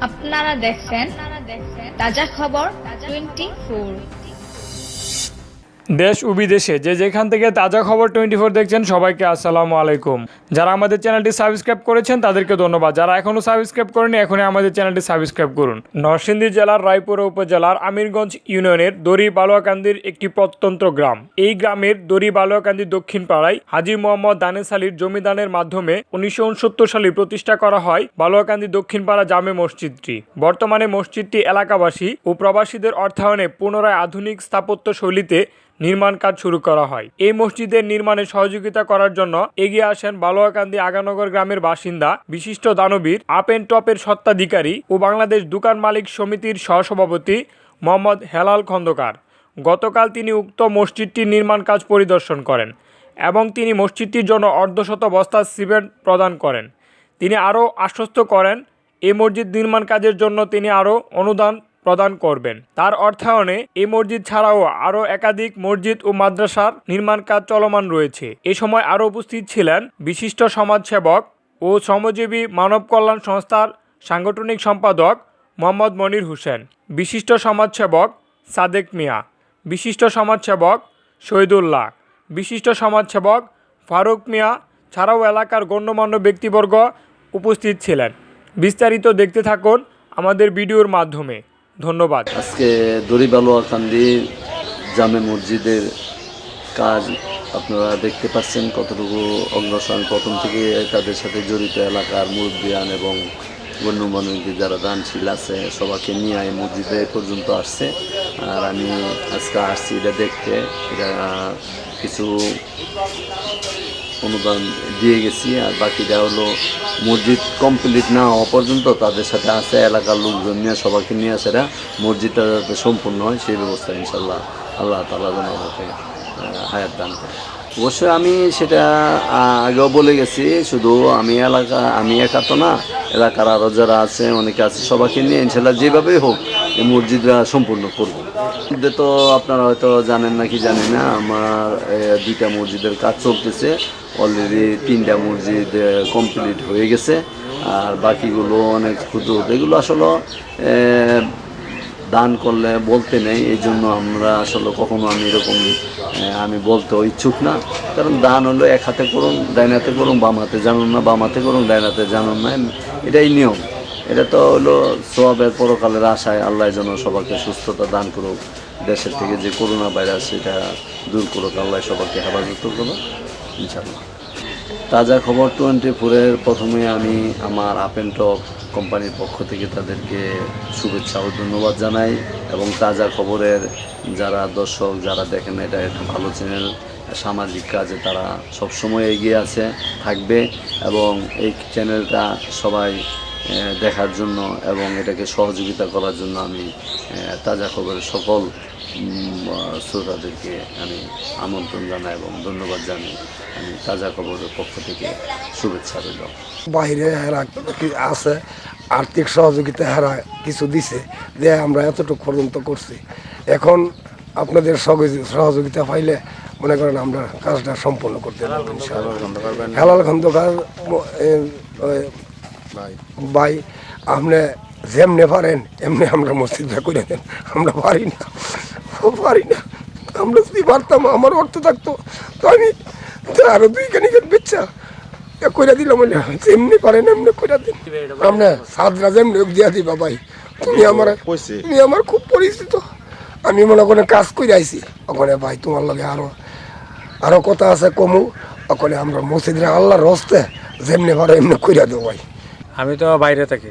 আপনারা দেখছেন তাজা খবর টোয়েন্টি ফোর দেশ ও বিদেশে। যে যেখান থেকে তাজা খবর টোয়েন্টি ফোর দেখছেন, সবাইকে আসসালামু আলাইকুম। যারা আমাদের চ্যানেলটি সাবস্ক্রাইব করেছেন, তাদেরকে ধন্যবাদ। যারা এখনও সাবস্ক্রাইব করেনি এখনই আমাদের চ্যানেলটি সাবস্ক্রাইব করুন। নরসিংদী জেলার, রায়পুরা উপজেলার আমিরগঞ্জ ইউনিয়নের দড়ি বালুয়াকান্দির একটি প্রত্যন্ত গ্রাম। এই গ্রামের দড়ি বালুয়াকান্দি দক্ষিণ পাড়ায় হাজি মোহাম্মদ দানেস আলীর জমিদানের মাধ্যমে উনিশশো উনসত্তর সালে প্রতিষ্ঠা করা হয় বালুয়াকান্দি দক্ষিণ পাড়া জামে মসজিদটি। বর্তমানে মসজিদটি এলাকাবাসী ও প্রবাসীদের অর্থায়নে পুনরায় আধুনিক স্থাপত্য শৈলীতে নির্মাণ কাজ শুরু করা হয়। এই মসজিদের নির্মাণে সহযোগিতা করার জন্য এগিয়ে আসেন বালুয়াকান্দি আগানগর গ্রামের বাসিন্দা, বিশিষ্ট দানবীর, আপ এন্ড টপের সত্ত্বাধিকারী ও বাংলাদেশ দোকান মালিক সমিতির সহসভাপতি মোহাম্মদ হেলাল খন্দকার। গতকাল তিনি উক্ত মসজিদটির নির্মাণ কাজ পরিদর্শন করেন এবং তিনি মসজিদটির জন্য অর্ধশত বস্তা সিমেন্ট প্রদান করেন। তিনি আরও আশ্বস্ত করেন এই মসজিদ নির্মাণ কাজের জন্য তিনি আরও অনুদান প্রদান করবেন। তার অর্থায়নে এই মসজিদ ছাড়াও আরও একাধিক মসজিদ ও মাদ্রাসার নির্মাণ কাজ চলমান রয়েছে। এ সময় আরও উপস্থিত ছিলেন বিশিষ্ট সমাজসেবক ও শ্রমজীবী মানব কল্যাণ সংস্থার সাংগঠনিক সম্পাদক মোহাম্মদ মনির হোসেন, বিশিষ্ট সমাজসেবক সাদেক মিয়া, বিশিষ্ট সমাজসেবক শহীদুল্লাহ, বিশিষ্ট সমাজসেবক ফারুক মিয়া ছাড়াও এলাকার গণ্যমান্য ব্যক্তিবর্গ উপস্থিত ছিলেন। বিস্তারিত দেখতে থাকুন আমাদের ভিডিওর মাধ্যমে। ধন্যবাদ। আজকে দড়িবালুয়াকান্দি জামে মসজিদের কাজ আপনারা দেখতে পাচ্ছেন কতটুকু অগ্রসর। প্রথম থেকে তাদের সাথে জড়িত এলাকার মুরব্বিয়ান এবং গণ্যমান্য যারা দানশীল আছে, সবাইকে নিয়ে এই মসজিদে পর্যন্ত আসছে। আর আমি আজকে আসছি এটা দেখতে। এটা কিছু অনুদান দিয়ে গেছি আর বাকিটা হলো মসজিদ কমপ্লিট না হওয়া পর্যন্ত তাদের সাথে আছে, এলাকার লোকজন নিয়ে, সবাইকে নিয়ে আসে এরা। মসজিদটা যাতে সম্পূর্ণ হয়, সেই ব্যবস্থা ইনশাল্লাহ আল্লাহ তালা যেন আমাকে হায়াত দান করে। অবশ্যই আমি সেটা আগেও বলে গেছি, শুধু আমি এলাকা, আমি একা তো না, এলাকার আরও যারা আছে, অনেকে আছে, সবাইকে নিয়ে ইনশাল্লাহ যেভাবেই হোক এই মসজিদটা সম্পূর্ণ করব। মধ্যে তো আপনারা হয়তো জানেন নাকি জানি না, আমার দুইটা মসজিদের কাজ চলতেছে অলরেডি তিনটা মসজিদ কমপ্লিট হয়ে গেছে, আর বাকিগুলো অনেক ক্ষুদ্র এগুলো আসলে দান করলে, বলতে নেই, এই জন্য আমরা আসলে কখনো আমি এরকম আমি বলতে ইচ্ছুক না। কারণ দান হলো এক হাতে করুন, ডাইন হাতে করুন, বাম হাতে জানুন না, বাম হাতে করুন, ডাইন হাতে জানুন না এটাই নিয়ম। এটা তো হলো সোয়াবের পরকালের আশায় আল্লাহ যেন সবাইকে সুস্থতা দান করুক, দেশের থেকে যে করোনা ভাইরাস সেটা দূর করুক, আল্লাহ সবাইকে হেফাজত করব ইনশাল্লাহ তাজা খবর টোয়েন্টি ফোরের প্রথমে আমি আমার আপ অ্যান্ড টপ কোম্পানির পক্ষ থেকে তাদেরকে শুভেচ্ছা ও ধন্যবাদ জানাই এবং তাজা খবরের যারা দর্শক, যারা দেখেন, এটা একটা ভালো চ্যানেল সামাজিক কাজে তারা সবসময় এগিয়ে আছে, থাকবে এবং এই চ্যানেলটা সবাই দেখার জন্য এবং এটাকে সহযোগিতা করার জন্য আমি তাজা খবরের সকল শ্রোতাদেরকে আমি আমন্ত্রণ জানাই এবং ধন্যবাদ জানাই। আমি তাজা খবরের পক্ষ থেকে শুভেচ্ছা রইল। বাইরে হেরা কি- আছে আর্থিক সহযোগিতা হেরা কিছু দিছে যে আমরা এতটুকু পর্যন্ত করছি। এখন আপনাদের সহযোগি- সহযোগিতা পাইলে মনে করেন আমরা কাজটা সম্পন্ন করতে পারব হেলাল খন্দকার ভাই আপনি যেমনে পারেন এমনি আমরা মসজিদটা করে দেন। আমরা পারি না। পারি না। আমরা যদি পারতাম আমার অর্থ থাকতো। তো আমি আরও দুই কানিকের বিচ্ছা কইরা দিলাম যেমনি পারেন এমনি কইরা দিন। আমরা সাদরা যেমনি দিয়া দিবা ভাই। তুমি আমার তুমি আমার খুব পরিচিত। আমি মনে করেন কাজ করে আইছি। ওখানে ভাই তোমার লগে আরও আরও কথা আছে কমু। ওখানে আমরা মসজিদে আল্লাহর হস্তে যেমনি পারো এমনি কইরা দেবো ভাই। আমি তো বাইরে থাকি,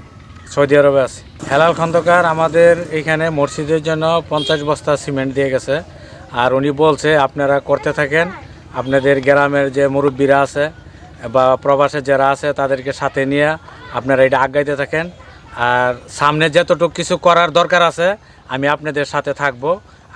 সৌদি আরবে আছি। হেলাল খন্দকার আমাদের এইখানে মসজিদের জন্য পঞ্চাশ বস্তা সিমেন্ট দিয়ে গেছে। আর উনি বলছে, আপনারা করতে থাকেন, আপনাদের গ্রামের যে মুরব্বীরা আছে বা প্রবাসে যারা আছে, তাদেরকে সাথে নিয়ে আপনারা এটা আগাইতে থাকেন। আর সামনে যতটুকু কিছু করার দরকার আছে, আমি আপনাদের সাথে থাকব।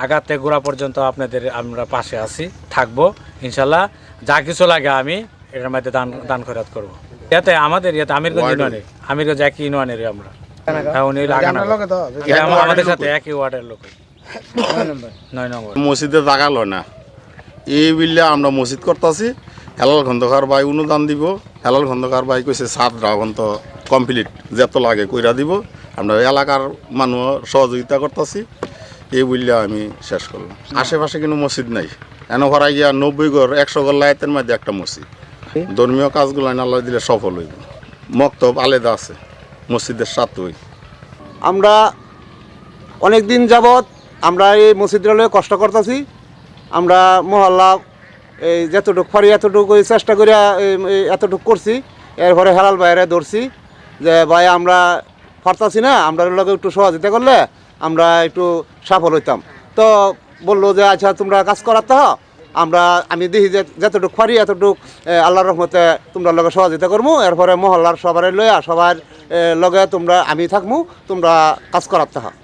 আগাতে গোড়া পর্যন্ত আপনাদের আমরা পাশে আছি, থাকব, ইনশাল্লাহ। যা কিছু লাগে আমি এটার মধ্যে দান দান খরচ করব। ইয়াতে আমাদের ইয়াতে আমিরগঞ্জ ইউনিয়নে আমিরগঞ্জ একই ইউনিয়নের আমরা। হ্যাঁ উনি লাগানো আমাদের সাথে একই ওয়ার্ডের লোক। নয় নম্বর। মসজিদে জায়গা লয় না। এই বিল্লে আমরা মসজিদ করতেছি হেলাল খন্দকার ভাই অনুদান দিব হেলাল খন্দকার ভাই কইছে সাত রাগন তো কমপ্লিট যত লাগে কইরা দিব। আমরা এলাকার মানুষ সহযোগিতা করতেছি। এই বললে আমি শেষ করলাম। আশেপাশে কিন্তু মসজিদ নাই। এন ভরা গিয়া নব্বই ঘর একশো ঘর লাইতের মধ্যে একটা মসজিদ। ধর্মীয় কাজগুলো আল্লাহ দিলে সফল হইব। মক্তব আলাদা আছে, মসজিদের সাথে আমরা অনেক দিন যাবৎ আমরা এই মসজিদের কষ্ট করতেছি। আমরা মহল্লা এই যতটুকু পারি এতটুকু চেষ্টা করে এতটুকু করছি। এরপরে হেলাল বাইরে ধরছি যে, ভাই, আমরা পারতাছি না, আমরা লগে একটু সহযোগিতা করলে আমরা একটু সফল হইতাম। তো বলল যে আচ্ছা তোমরা কাজ করাতে আমরা, আমি দেখি যে যতটুকু পারি, এতটুকু আল্লাহর রহমতে তোমরা লগে সহযোগিতা করব এরপরে মহল্লার সবার লয়া সবার লগে তোমরা, আমি থাকব তোমরা কাজ করাতে হয়।